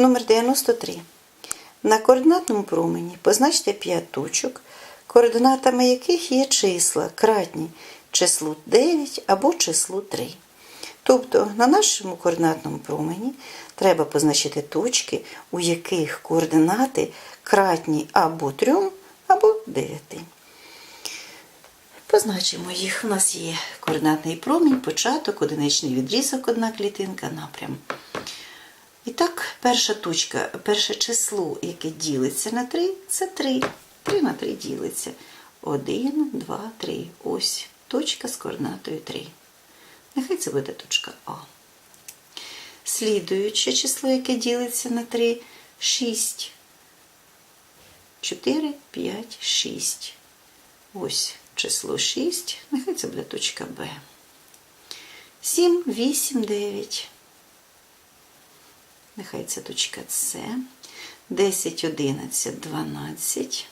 Номер 93. На координатному промені позначте 5 точок, координатами яких є числа кратні числу 9 або числу 3. Тобто на нашому координатному промені треба позначити точки, у яких координати кратні або 3, або 9. Позначимо їх. У нас є координатний промінь, початок, одиничний відрізок, одна клітинка, напрям. І так, перша точка, перше число, яке ділиться на 3, це 3. 3 на 3 ділиться. 1, 2, 3. Ось точка з координатою 3. Нехай це буде точка А. Слідуюче число, яке ділиться на 3, 6. 4, 5, 6. Ось число 6. Нехай це буде точка Б. 7, 8, 9. Нехай це точка С. 10, 11, 12.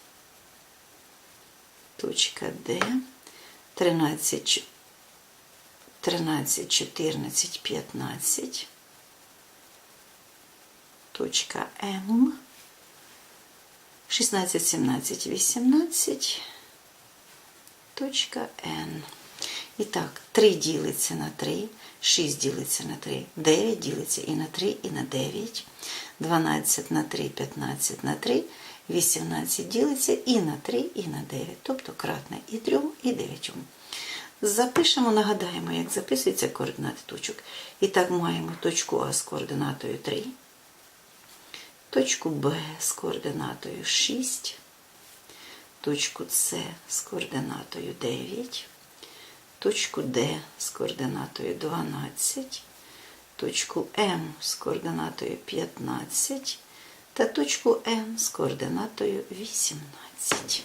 Точка Д. 13, 13, 14, 15. Точка М. 16, 17, 18. Точка Н. І так, 3 ділиться на 3, 6 ділиться на 3, 9 ділиться і на 3, і на 9, 12 на 3, 15 на 3, 18 ділиться і на 3, і на 9, тобто кратне і 3, і 9. Запишемо, нагадаємо, як записуються координати точок. І так маємо точку А з координатою 3, точку Б з координатою 6, точку С з координатою 9, точку Д з координатою 12, точку М з координатою 15 та точку М з координатою 18.